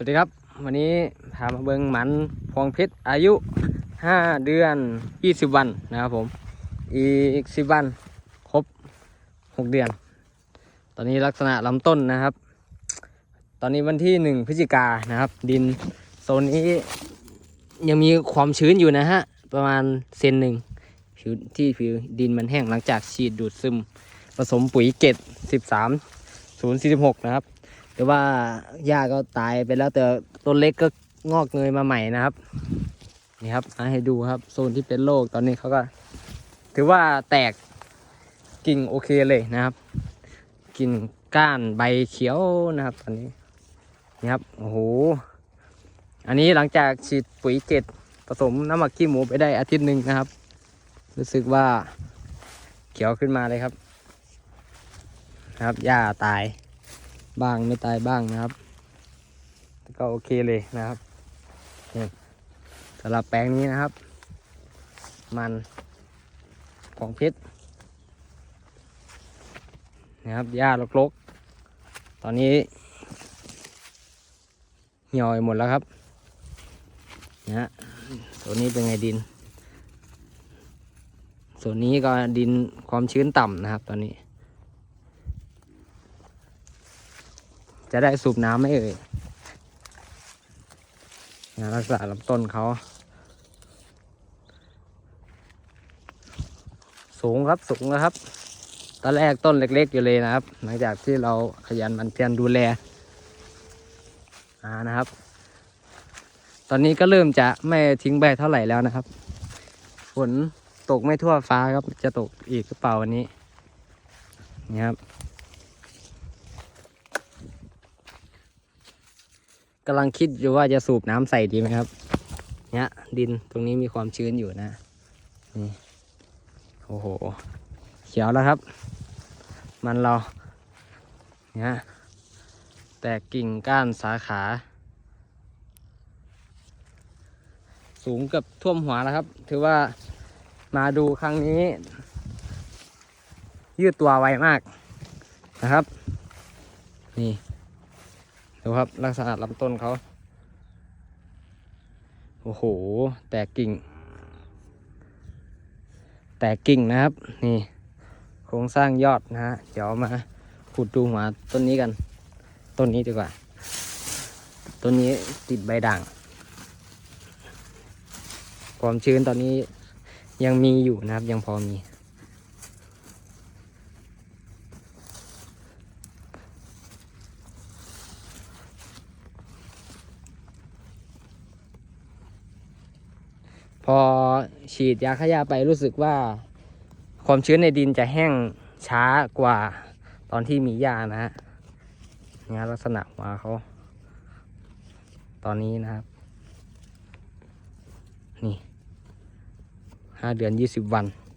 สวัสดีครับ วันนี้พามาเบิงหมันพวงเพชรอายุ 5 เดือน 20 วันนะครับผม อีก 10 วัน ครบ 6 เดือน ตอนนี้ลักษณะลำต้นนะครับ ตอนนี้วันที่ 1 พฤศจิกายนนะครับ ดินโซนนี้ยังมีความชื้นอยู่นะฮะ ประมาณเซนหนึ่งผิวที่ผิวดินมันแห้งหลังจากฉีดดูดซึม ผสมปุ๋ยเกต13 046 นะครับ แต่ว่าหญ้าก็ตายไปแล้วแต่ต้นเล็กก็งอกเงยมาใหม่นะครับ นี่ครับมาให้ดูครับโซนที่เป็นโรคตอนนี้เขาก็ ถือว่าแตกกิ่งโอเคเลยนะครับ กิ่งก้านใบเขียวนะครับ ตอนนี้นี่ครับโอ้โหอันนี้หลังจากฉีดปุ๋ยเกตผสมน้ำหมักขี้หมูไปได้อาทิตย์หนึ่งนะครับ รู้สึกว่าเขียวขึ้นมาเลยครับ ครับหญ้าตาย บ้างไม่ตายบ้างนะครับ ก็โอเคเลยนะครับสำหรับแปลงนี้นะครับ มันของเพชรนะครับหญ้ารกๆ ตอนนี้เหี่ยวหมดแล้วครับนะฮะส่วนนี้เป็นไงดิน ส่วนนี้ก็ดินความชื้นต่ำนะครับตอนนี้ จะได้สูบน้ำไหมเอ่ยงานรักษาลำต้นเขา สูงครับสูงแล้วครับ ตอนแรกต้นเล็กๆอยู่เลยนะครับ หลังจากที่เราขยันมันเพียรดูแลอ่านะครับ ตอนนี้ก็เริ่มจะไม่ทิ้งใบเท่าไหร่แล้วนะครับ ฝนตกไม่ทั่วฟ้าครับ จะตกอีกหรือเปล่าวันนี้นี่ครับ กำลังคิดอยู่ว่าจะสูบน้ำใส่ดีไหมครับ เนี่ยดินตรงนี้มีความชื้นอยู่นะ นี่ โอ้โห เขียวแล้วครับ มันเรา เนี่ยแตกกิ่งก้านสาขา สูงเกับท่วมหัวแล้วครับ ถือว่ามาดูครั้งนี้ ยืดตัวไวมากนะครับ นี่ ดูครับลักษณะลำต้นเขาโอ้โห แตกกิ่ง แตกกิ่งนะครับ นี่ โครงสร้างยอดนะฮะ เดี๋ยวมาขุดดูหัวต้นนี้กัน ต้นนี้ดีกว่า ต้นนี้ติดใบด่าง ความชื้นตอนนี้ยังมีอยู่นะครับ ยังพอมี พอฉีดยาฆ่าหญ้าไปรู้สึกว่า ความชื้นในดินจะแห้งช้ากว่าตอนที่มีหญ้านะฮะงานลักษณะหัวเขา ตอนนี้นะครับ นี่ห้าเดือนยี่สิบวัน